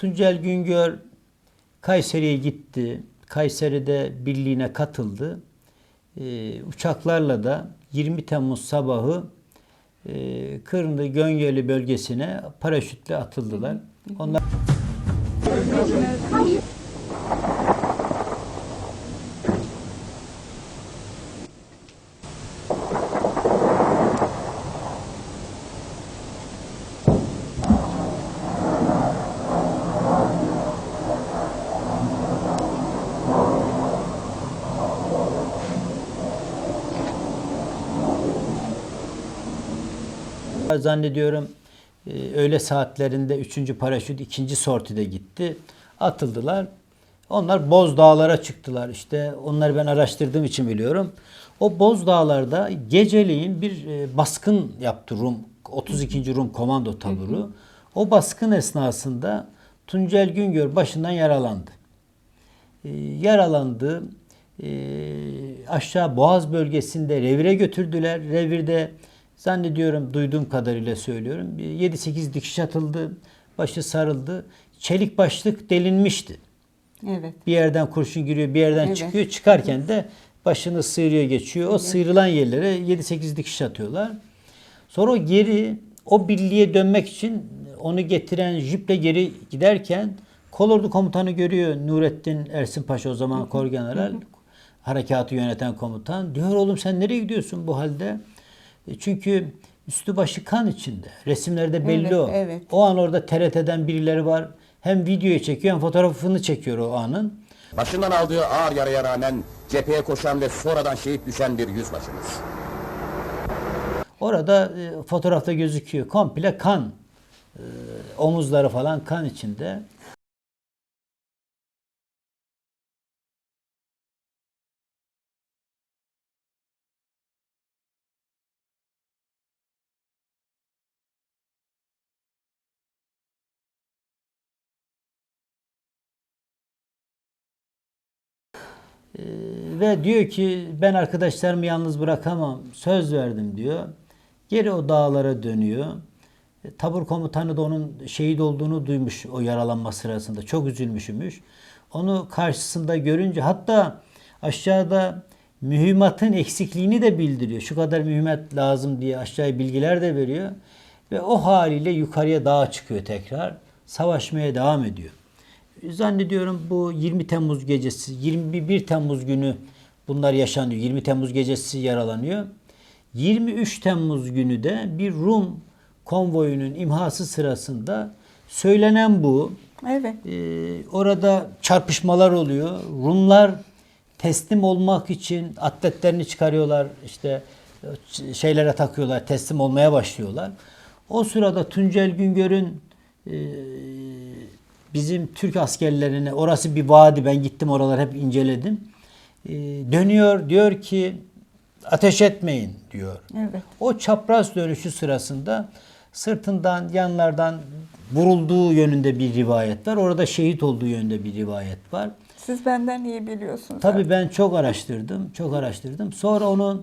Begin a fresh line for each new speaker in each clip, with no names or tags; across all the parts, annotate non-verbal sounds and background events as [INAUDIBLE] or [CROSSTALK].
Tuncel Güngör Kayseri'ye gitti. Kayseri'de birliğine katıldı. Ee, uçaklarla da 20 Temmuz sabahı e, Kırımlı Göngöllü bölgesine paraşütle atıldılar. Onlar Zannediyorum e, öğle saatlerinde 3. paraşüt ikinci sortide gitti. Atıldılar. Onlar Boz Dağlar'a çıktılar. İşte onları ben araştırdığım için biliyorum. O Boz Dağlar'da geceleyin bir e, baskın yaptı Rum 32. Rum Komando Taburu. O baskın esnasında Tuncel Güngör başından yaralandı. E, yaralandı. E, aşağı Boğaz bölgesinde revire götürdüler. Revirde zannediyorum duyduğum kadarıyla söylüyorum. bir 7-8 dikiş atıldı. Başı sarıldı. Çelik başlık delinmişti.
Evet.
Bir yerden kurşun giriyor, bir yerden
Evet.
çıkıyor. Çıkarken de başını sıyırıyor geçiyor. O sıyrılan yerlere 7-8 dikiş atıyorlar. Sonra o geri o birliğe dönmek için onu getiren jiple geri giderken kolordu komutanı görüyor Nurettin Ersin Paşa o zaman Korgeneral harekatı yöneten komutan. Diyor oğlum sen nereye gidiyorsun bu halde? E, Çünkü üstü başı kan içinde. Resimlerde belli
Evet,
o.
evet.
O an orada TRT'den birileri var. Hem videoyu çekiyor hem fotoğrafını çekiyor o anın.
Başından aldığı ağır yaraya rağmen cepheye koşan ve sonradan şehit düşen bir yüzbaşımız.
Orada e, fotoğrafta gözüküyor. Komple kan. E, omuzları falan kan içinde. Ee, ve diyor ki ben arkadaşlarımı yalnız bırakamam. Söz verdim diyor. Geri o dağlara dönüyor. E, Tabur komutanı da onun şehit olduğunu duymuş o yaralanma sırasında. Çok üzülmüşmüş. Onu karşısında görünce hatta aşağıda mühimmatın eksikliğini de bildiriyor. Şu kadar mühimmat lazım diye aşağıya bilgiler de veriyor. Ve o haliyle yukarıya dağa çıkıyor tekrar. Savaşmaya devam ediyor. Zannediyorum bu 20 Temmuz gecesi, 21 Temmuz günü bunlar yaşanıyor. 20 Temmuz gecesi yaralanıyor. 23 Temmuz günü de bir Rum konvoyunun imhası sırasında söylenen bu.
Evet.
Ee, orada çarpışmalar oluyor. Rumlar teslim olmak için atletlerini çıkarıyorlar. işte şeylere takıyorlar. Teslim olmaya başlıyorlar. O sırada Tuncel Güngör'ün e, bizim Türk askerlerine orası bir vadi ben gittim oralar hep inceledim. E, dönüyor diyor ki ateş etmeyin diyor.
Evet.
O çapraz dönüşü sırasında sırtından yanlardan vurulduğu yönünde bir rivayet var. Orada şehit olduğu yönde bir rivayet var.
Siz benden iyi biliyorsunuz.
Tabii ben çok araştırdım, çok araştırdım. Sonra onu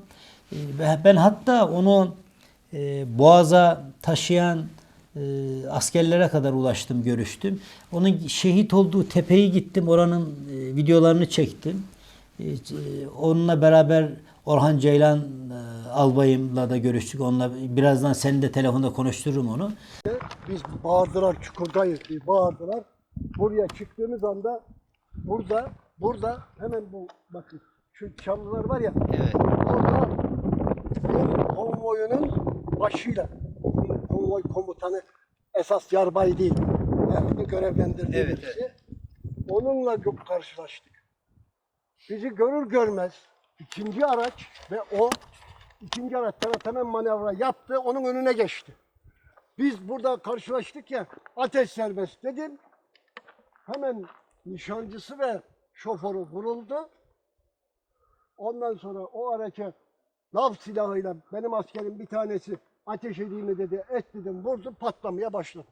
e, ben hatta onu e, Boğaz'a taşıyan askerlere kadar ulaştım, görüştüm. Onun şehit olduğu tepeyi gittim, oranın e, videolarını çektim. E, e, onunla beraber Orhan Ceylan e, albayımla da görüştük. Onunla birazdan senin de telefonda konuştururum onu.
Biz bağırdılar çukurdayız diye bağırdılar. Buraya çıktığımız anda burada burada hemen bu bakın şu çamlılar var ya
Evet.
orada Rum konvoyunun başıyla konvoy komutanı esas yarbay değil. Yani görevlendirdiği
Evet,
birisi. Onunla çok karşılaştık. Bizi görür görmez ikinci araç ve o ikinci araç taraf hemen manevra yaptı. Onun önüne geçti. Biz burada karşılaştık ya ateş serbest dedim. Hemen nişancısı ve şoförü vuruldu. Ondan sonra o araca lav silahıyla benim askerim bir tanesi ateş edeyim mi dedi. Et dedim vurdu patlamaya başladı.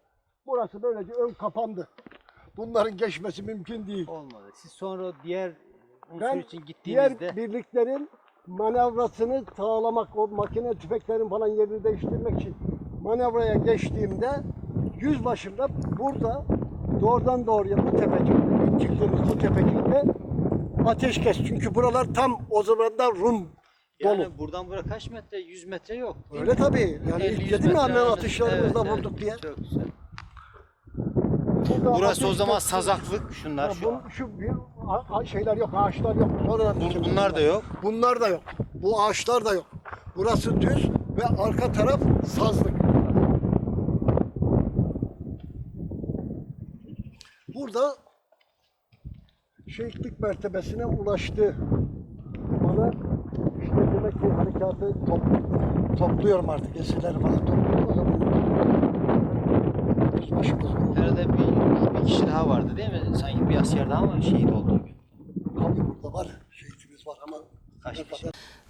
Burası böylece ön kapandı. Bunların geçmesi mümkün değil.
Olmadı. Siz sonra diğer unsur
Ben
için gittiğinizde
diğer birliklerin manevrasını sağlamak, o makine tüfeklerin falan yerini değiştirmek için manevraya geçtiğimde yüzbaşımda burada doğrudan doğruya bu tepecikte, çıktığımız bu tepecikte ateşkes. Çünkü buralar tam o zamanlar Rum dolu.
Yani buradan buraya kaç metre? 100 metre yok.
Öyle tabii. Yani
50-100
ilk dedim ya hemen
arası.
atışlarımızla
Evet,
vurduk
evet.
diye.
Çok güzel.
Burada
Burası o zaman sazaklık şunlar
Ya
şu.
bu, şu bir a- a- şeyler yok, ağaçlar yok. Sonradan
bunlar da yok.
Bunlar da yok. Bu ağaçlar da yok. Burası düz ve arka taraf sazlık. Burada şehitlik mertebesine ulaştı. Bana işte demek ki harekatı top- topluyorum artık. Esirleri falan topluyorum. O zaman yüzbaşımız bu.
Herhalde bir, bir kişi daha vardı değil mi? Sanki bir asker daha mı şehit oldu?
Tabii burada var. Şehitimiz var ama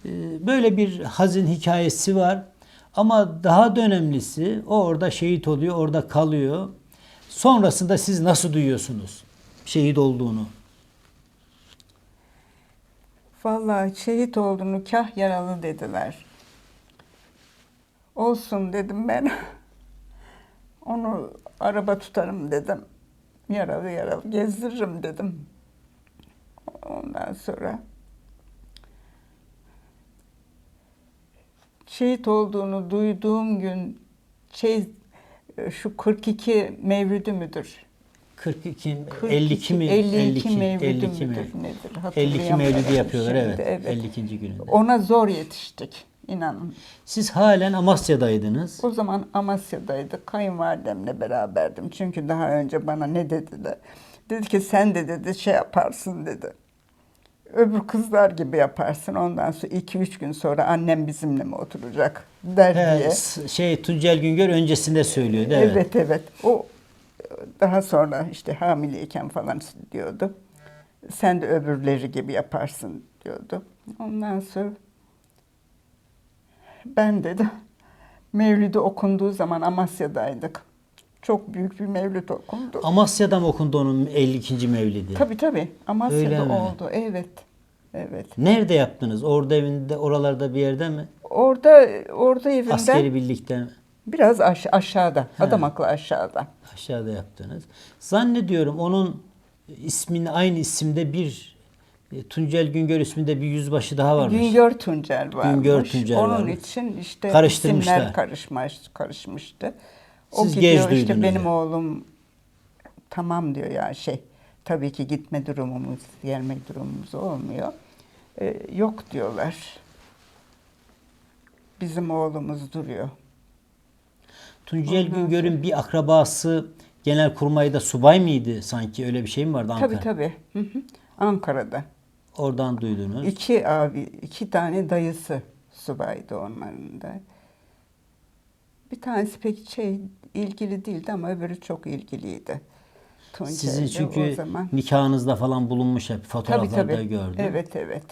Ee, Böyle bir hazin hikayesi var. Ama daha da önemlisi o orada şehit oluyor, orada kalıyor. Sonrasında siz nasıl duyuyorsunuz şehit olduğunu?
Vallahi şehit olduğunu kah yaralı dediler. Olsun dedim ben. [LAUGHS] Onu araba tutarım dedim. Yaralı yaralı gezdiririm dedim. Ondan sonra şehit olduğunu duyduğum gün şey şu 42 mevlüdü müdür?
42,
42,
52 mi?
52 mevlüdü
52 mi?
müdür nedir?
52
Hatırlayamıyorum
mevlidi yapıyorlar
şimdi,
evet. 52. gününde.
Ona zor yetiştik inanın.
Siz halen Amasya'daydınız.
O zaman Amasya'daydık. Kayınvalidemle beraberdim. Çünkü daha önce bana ne dediler? Dedi ki sen de dedi şey yaparsın dedi. Öbür kızlar gibi yaparsın. Ondan sonra iki üç gün sonra annem bizimle mi oturacak der
He,
diye.
şey Tuncel Güngör öncesinde söylüyordu evet.
Evet evet. O daha sonra işte hamileyken falan diyordu. Sen de öbürleri gibi yaparsın diyordu. Ondan sonra ben dedi Mevlid'i okunduğu zaman Amasya'daydık. Çok büyük bir mevlid okundu.
Amasya'da mı okundu onun 52. mevlidi?
Tabii tabii.
Öyle
Amasya'da
mi?
oldu. Evet. Evet.
Nerede yaptınız? Orada evinde, oralarda bir yerde mi?
Orada orada evinde
Askeri birlikte mi?
Biraz aş- aşağıda. Adamaklı aşağıda.
Aşağıda yaptınız. Zannediyorum onun ismini aynı isimde bir e, Tuncel Güngör isminde bir yüzbaşı daha varmış.
Güngör Tuncel varmış.
Güngör Tuncel
Onun
varmış.
için işte isimler karışmış, karışmıştı. O
Siz
gidiyor işte
duydunuz
benim
yani.
oğlum tamam diyor ya şey tabii ki gitme durumumuz, gelme durumumuz olmuyor. Ee, yok diyorlar. Bizim oğlumuz duruyor.
Tuncel Güngör'ün bir akrabası Genelkurmay'da subay mıydı sanki öyle bir şey mi vardı Ankara?
Tabii tabii. Hı hı. Ankara'da.
Oradan duydunuz.
İki abi, iki tane dayısı subaydı onların da. Bir tanesi pek şey ilgili değildi ama öbürü çok ilgiliydi. Tuncel'de
Sizin
o
çünkü
zaman.
nikahınızda falan bulunmuş hep
Tabii
fotoğraflarda
tabii.
gördüm.
Evet evet.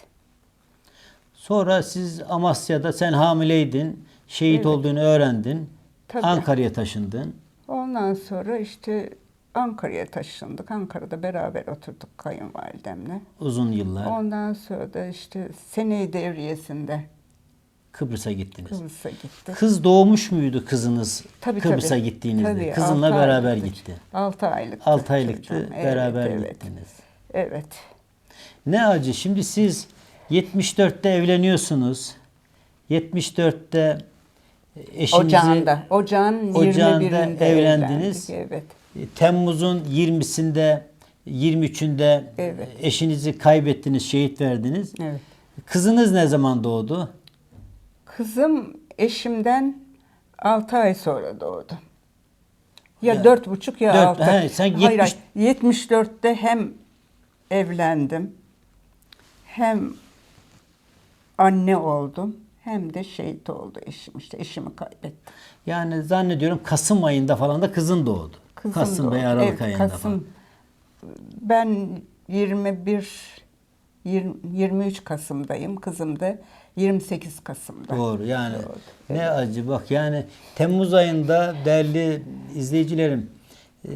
Sonra siz Amasya'da sen hamileydin, şehit
Evet.
olduğunu öğrendin.
Tabii.
Ankara'ya taşındın.
Ondan sonra işte Ankara'ya taşındık. Ankara'da beraber oturduk kayınvalidemle.
Uzun yıllar
Ondan sonra da işte seneyi devriyesinde
Kıbrıs'a gittiniz.
Kıbrıs'a gittik.
Kız doğmuş muydu kızınız
Tabii,
Kıbrıs'a
tabii.
gittiğinizde?
Tabii,
Kızınla
altı
beraber
aylıktı.
gitti.
6 aylıktı.
6 aylıktı beraber gittiniz.
Evet.
Ne acı. Şimdi siz 74'te evleniyorsunuz. 74'te eşinizi
Ocağında. Ocağın
Ocağında
21'inde
evlendiniz.
evlendik, Evet.
Temmuz'un 20'sinde 23'ünde
Evet.
eşinizi kaybettiniz, şehit verdiniz.
Evet.
Kızınız ne zaman doğdu?
Kızım eşimden 6 ay sonra doğdu. Ya
Ya,
dört buçuk ya
dört-
altı.
he, sen
Hayır,
70
hayır. 74'te hem evlendim hem anne oldum hem de şehit oldu eşim. İşte eşimi kaybettim.
Yani zannediyorum Kasım ayında falan da kızın doğdu.
Kızım
Kasım
doğdu.
veya Aralık
Evet,
ayında
Kasım.
falan.
Ben 21 20 23 Kasım'dayım. Kızım da 28 Kasım'da.
Doğru yani
Doğru.
ne acı bak yani Temmuz ayında değerli izleyicilerim e,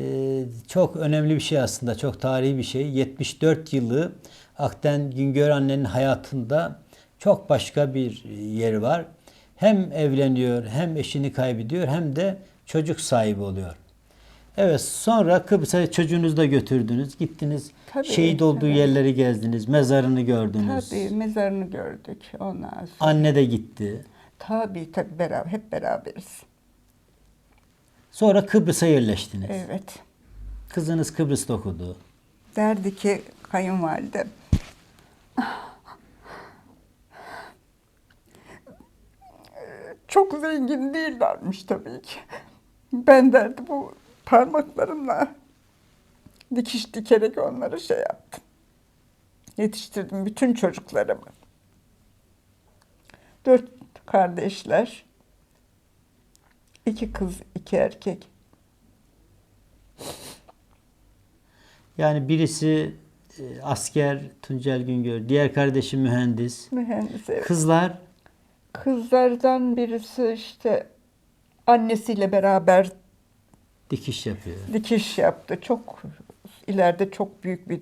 çok önemli bir şey aslında çok tarihi bir şey 74 yılı Akten Güngör annenin hayatında çok başka bir yeri var. Hem evleniyor hem eşini kaybediyor hem de çocuk sahibi oluyor. Evet sonra Kıbrıs'a çocuğunuzu da götürdünüz. Gittiniz
Tabii,
şehit olduğu
evet.
yerleri gezdiniz. Mezarını gördünüz.
Tabii mezarını gördük ondan sonra.
Anne de gitti.
Tabii tabii beraber, hep beraberiz.
Sonra Kıbrıs'a yerleştiniz.
Evet.
Kızınız Kıbrıs'ta okudu.
Derdi ki kayınvalidem. Çok zengin değillermiş tabii ki. Ben derdi bu parmaklarımla dikiş dikerek onları şey yaptım. Yetiştirdim bütün çocuklarımı. Dört kardeşler. iki kız, iki erkek.
Yani birisi e, asker Tuncel Güngör, diğer kardeşi mühendis.
Mühendis evet.
Kızlar
Kızlardan birisi işte annesiyle beraber
dikiş yapıyor.
dikiş yaptı. Çok ileride çok büyük bir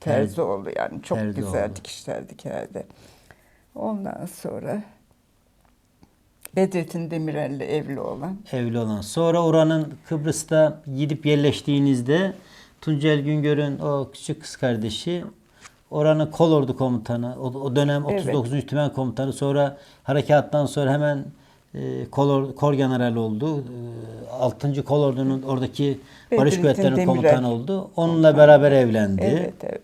terzi
Terzi.
oldu yani. Çok
Terzi
güzel
oldu.
dikişler dikerdi. Ondan sonra Bedrettin Demirel'le evli olan.
Evli olan. Sonra oranın Kıbrıs'ta gidip yerleştiğinizde Tuncel Güngör'ün o küçük kız kardeşi oranın kolordu komutanı, o, o dönem
Evet.
39. Tümen komutanı sonra harekattan sonra hemen e, kolor, kor general oldu. E, 6. kolordunun oradaki Barış
Bedrettin
Kuvvetleri'nin
Demirel.
komutanı oldu. Onunla beraber evlendi.
Evet evet.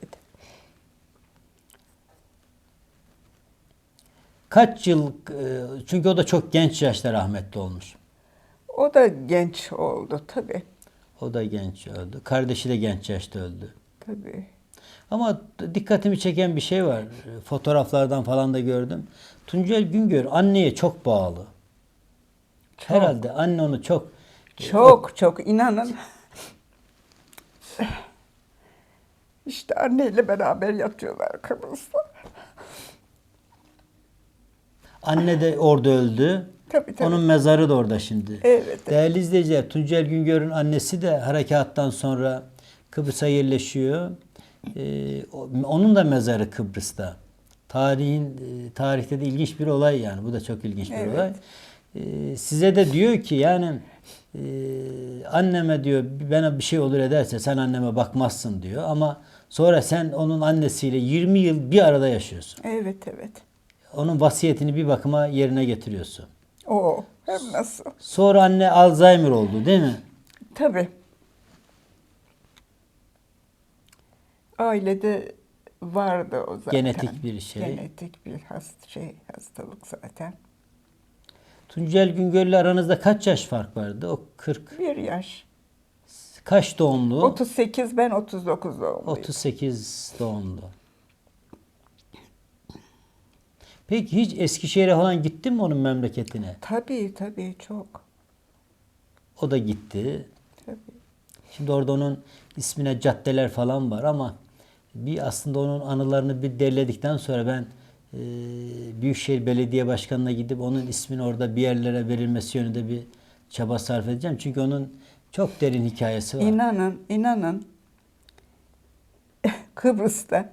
Kaç yıl e, çünkü o da çok genç yaşta rahmetli olmuş.
O da genç oldu tabii.
O da genç öldü. Kardeşi de genç yaşta öldü.
Tabii.
Ama dikkatimi çeken bir şey var. Fotoğraflardan falan da gördüm. Tuncel Güngör anneye çok bağlı. Herhalde anne onu çok
Çok çok inanın. İşte anneyle beraber yatıyorlar Kıbrıs'ta.
anne de orada öldü.
Tabii, tabii.
Onun mezarı da orada şimdi.
Evet.
Değerli izleyiciler, Tuncel Güngör'ün annesi de harekattan sonra Kıbrıs'a yerleşiyor. O- onun da mezarı Kıbrıs'ta. Tarihin e, tarihte de ilginç bir olay yani. Bu da çok ilginç bir
Evet.
olay. Ee, size de diyor ki yani e, anneme diyor bana bir şey olur ederse sen anneme bakmazsın diyor ama sonra sen onun annesiyle 20 yıl bir arada yaşıyorsun.
Evet evet.
Onun vasiyetini bir bakıma yerine getiriyorsun.
O hem nasıl?
Sonra anne Alzheimer oldu değil mi?
Tabii. Ailede vardı o zaten.
Genetik bir şey.
Genetik bir hast şey hastalık zaten.
Tuncel Güngör'le aranızda kaç yaş fark vardı? O 40.
Bir yaş.
Kaç doğumlu?
38 ben 39 doğumluyum.
38 doğumlu. Peki hiç Eskişehir'e falan gittin mi onun memleketine?
Tabii tabii çok.
O da gitti.
Tabii.
Şimdi orada onun ismine caddeler falan var ama bir aslında onun anılarını bir derledikten sonra ben e, Büyükşehir Belediye Başkanı'na gidip onun ismini orada bir yerlere verilmesi yönünde bir çaba sarf edeceğim. Çünkü onun çok derin hikayesi var.
İnanın, inanın [LAUGHS] Kıbrıs'ta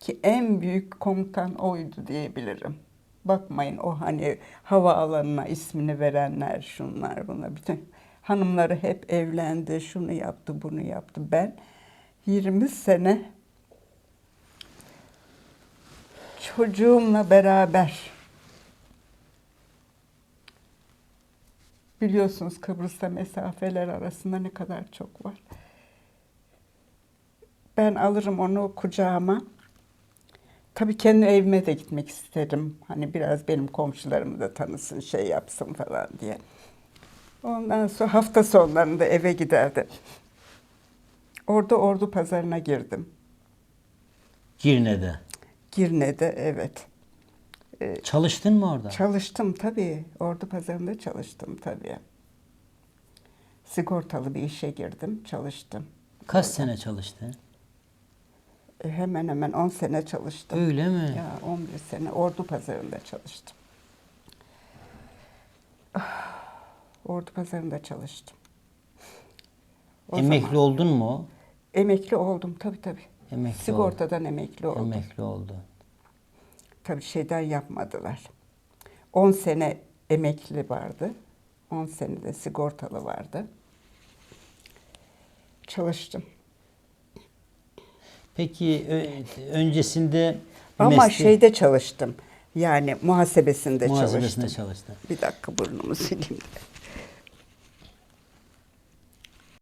ki en büyük komutan oydu diyebilirim. Bakmayın o hani havaalanına ismini verenler, şunlar bunlar. Bütün hanımları hep evlendi, şunu yaptı, bunu yaptı. Ben 20 sene çocuğumla beraber Biliyorsunuz Kıbrıs'ta mesafeler arasında ne kadar çok var. Ben alırım onu kucağıma. Tabii kendi evime de gitmek isterim. Hani biraz benim komşularımı da tanısın, şey yapsın falan diye. Ondan sonra hafta sonlarında eve giderdim. Orada Ordu Pazarı'na girdim.
Girne'de.
Girne'de evet.
Çalıştın mı orada?
Çalıştım tabii. Ordu pazarında çalıştım tabii. Sigortalı bir işe girdim, çalıştım.
Kaç sene çalıştın?
E, hemen hemen 10 sene çalıştım.
Öyle mi?
Ya 11 sene Ordu pazarında çalıştım. Ah, Ordu pazarında çalıştım. O
Emekli
zaman-
oldun mu?
Emekli oldum tabii tabii.
Emekli
Sigortadan emekli oldum.
Emekli oldu.
Tabii şeyden yapmadılar. 10 sene emekli vardı. 10 sene de sigortalı vardı. çalıştım.
Peki öncesinde
Ama
mesleği-
şeyde çalıştım. Yani muhasebesinde,
muhasebesinde
çalıştım.
çalıştı.
Bir dakika burnumu sileyim.